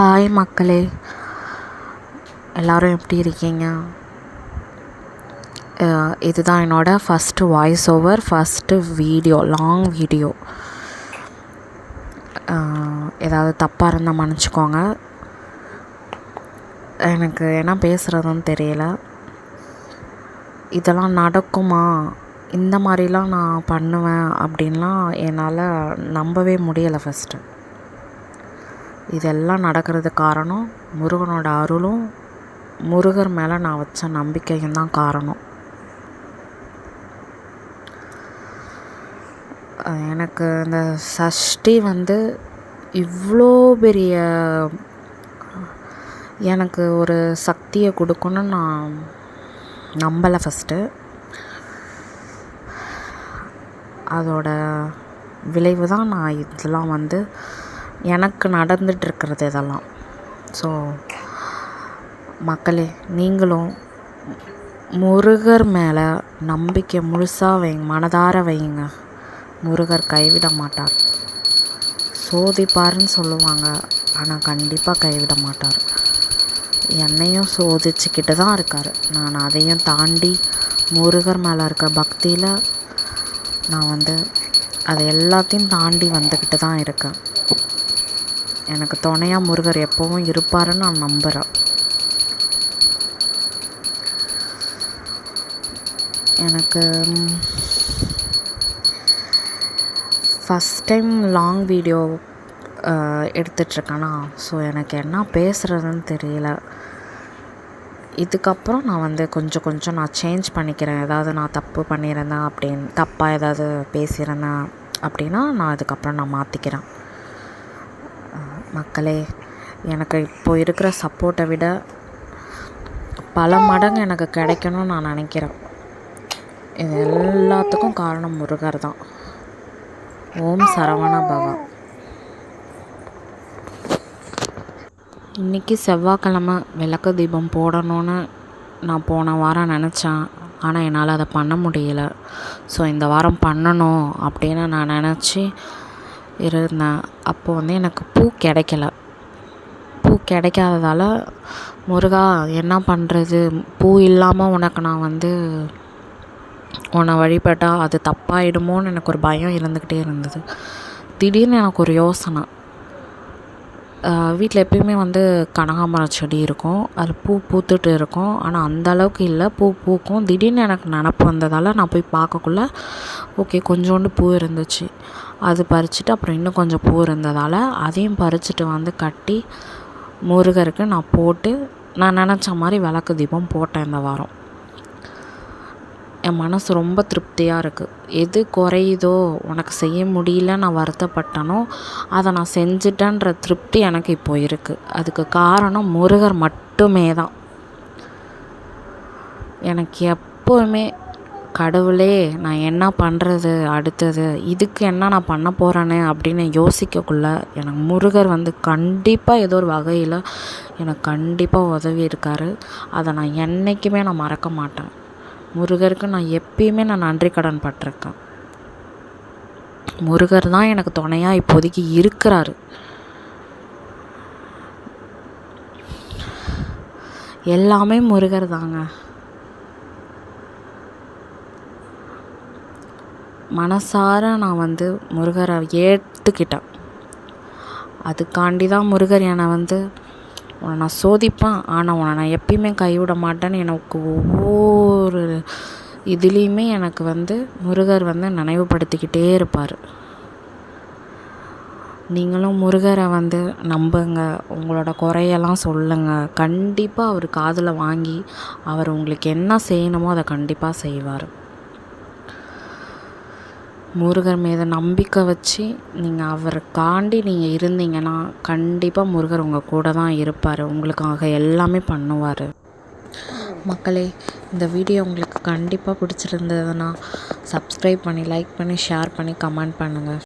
Hi மக்களே. எல்லோரும் எப்படி இருக்கீங்க? இதுதான் என்னோடய first voice over first video long video ஏதாவது தப்பாக இருந்தால் மன்னிச்சிக்கோங்க. எனக்கு என்ன பேசுகிறதுன்னு தெரியல. இதெல்லாம் நடக்குமா? இந்த மாதிரிலாம் நான் பண்ணுவேன் அப்படின்லாம் என்னால் நம்பவே முடியலை ஃபஸ்ட்டு இதெல்லாம் நடக்கிறது காரணம் முருகனோட அருளும் முருகர் மேலே நான் வச்ச நம்பிக்கையும் தான் காரணம். எனக்கு இந்த சஷ்டி வந்து இவ்வளோ பெரிய எனக்கு ஒரு சக்தியை கொடுக்கணும்னு நான் நம்பலை ஃபஸ்ட்டு அதோட விளைவு தான் நான் இதெல்லாம் வந்து எனக்கு நடந்துகிட்ருக்கிறது இதெல்லாம். ஸோ மக்களே நீங்களும் முருகர் மேலே நம்பிக்கை முழுசாக வைங்க மனதார வைங்க. முருகர் கைவிட மாட்டார். சோதிப்பாருன்னு சொல்லுவாங்க ஆனால் கண்டிப்பாக கைவிட மாட்டார். என்னையும் சோதிச்சுக்கிட்டு தான் இருக்கார். நான் அதையும் தாண்டி முருகர் மேலே இருக்க பக்தியில் நான் வந்து அதை எல்லாத்தையும் தாண்டி வந்துக்கிட்டு தான் இருக்கேன். எனக்கு துணையாக முருகர் எப்போவும் இருப்பாருன்னு நான் நம்புகிறேன் எனக்கு ஃபஸ்ட் டைம் லாங் வீடியோ எடுத்துட்ருக்கேனா? ஸோ எனக்கு என்ன பேசுகிறதுன்னு தெரியல. இதுக்கப்புறம் நான் வந்து கொஞ்சம் கொஞ்சம் நான் சேஞ்ச் பண்ணிக்கிறேன். ஏதாவது நான் தப்பு பண்ணியிருந்தேன் அப்படின்னு தப்பாக ஏதாவது பேசியிருந்தேன் அப்படின்னா நான் அதுக்கப்புறம் நான் மாற்றிக்கிறேன் மக்களே எனக்கு இப்போ இருக்கிற சப்போர்ட்டை விட பல மடங்கு எனக்கு கிடைக்கணும்னு நான் நினைக்கிறேன். இது எல்லாத்துக்கும் காரணம் முருகர் தான். ஓம் சரவண பவா. இன்றைக்கி செவ்வாய்க்கிழமை விளக்கு தீபம் போடணும்னு நான் போன வாரம் நினச்சேன். ஆனால் என்னால் அதை பண்ண முடியல. ஸோ இந்த வாரம் பண்ணணும் அப்படின்னு நான் நினச்சி இருந்தேன். அப்போ வந்து எனக்கு பூ கிடைக்கல. பூ கிடைக்காததால் முருகா என்ன பண்ணுறது பூ இல்லாமல் உனக்கு நான் வந்து உன்னை வழிபட்டால் அது தப்பாயிடுமோன்னு எனக்கு ஒரு பயம் இருந்துக்கிட்டே இருந்தது. திடீர்னு எனக்கு ஒரு யோசனை. வீட்டில் எப்பயுமே வந்து கனகாம்பரம் செடி இருக்கும். அது பூ பூத்துட்டு இருக்கும். ஆனால் அந்த அளவுக்கு இல்லை. பூ பூக்கும். திடீர்னு எனக்கு நினப்பு வந்ததால் நான் போய் பார்க்கக்குள்ள ஓகே கொஞ்சோண்டு பூ இருந்துச்சு. அது பறிச்சுட்டு அப்புறம் இன்னும் கொஞ்சம் பூ இருந்ததால் அதையும் பறிச்சுட்டு வந்து கட்டி முருகருக்கு நான் போட்டு நான் நினச்ச மாதிரி விளக்கு தீபம் போட்டேன் இந்த வாரம். என் மனசு ரொம்ப திருப்தியாக இருக்குது எது குறையுதோ உனக்கு செய்ய முடியல நான் வருத்தப்பட்டனோ அதை நான் செஞ்சிட்டேன்ற திருப்தி எனக்கு இப்போ இருக்குது அதுக்கு காரணம் முருகர் மட்டுமே தான். எனக்கு எப்போவுமே கடவுளே நான் என்ன பண்ணுறது அடுத்தது இதுக்கு என்ன நான் பண்ண போகிறேன்னு அப்படின்னு யோசிக்கக்குள்ள எனக்கு முருகர் வந்து கண்டிப்பாக ஏதோ ஒரு வகையில் எனக்கு கண்டிப்பாக உதவி இருக்கார். அதை நான் என்றைக்குமே நான் மறக்க மாட்டேன். முருகருக்கு நான் எப்பயுமே நான் நன்றி கடன் பட்டிருக்கேன். முருகர் தான் எனக்கு துணையாக இப்போதைக்கு இருக்கிறாரு. எல்லாமே முருகர் தாங்க. மனசார நான் வந்து முருகரை ஏற்றுக்கிட்டேன் அதுக்காண்டி தான் முருகர் என்னை வந்து உன்னை நான் சோதிப்பேன். ஆனால் உன்னை நான் எப்பயுமே கைவிட மாட்டேன்னு எனக்கு ஒவ்வொரு இதுலேயுமே எனக்கு வந்து முருகர் வந்து நினைவுபடுத்திக்கிட்டே இருப்பார். நீங்களும் முருகரை வந்து நம்புங்க. உங்களோட குறையெல்லாம் சொல்லுங்கள் கண்டிப்பாக அவர் காதில் வாங்கி அவர் உங்களுக்கு என்ன செய்யணுமோ அதை கண்டிப்பாக செய்வார். முருகர் மீது நம்பிக்கை வச்சு நீங்கள் அவரை நீங்கள் இருந்தீங்கன்னா கண்டிப்பாக முருகர் உங்கள் கூட தான் இருப்பார். உங்களுக்காக எல்லாமே பண்ணுவார். மக்களே இந்த வீடியோ உங்களுக்கு கண்டிப்பாக பிடிச்சிருந்ததுன்னா சப்ஸ்கிரைப் பண்ணி லைக் பண்ணி ஷேர் பண்ணி கமெண்ட் பண்ணுங்கள்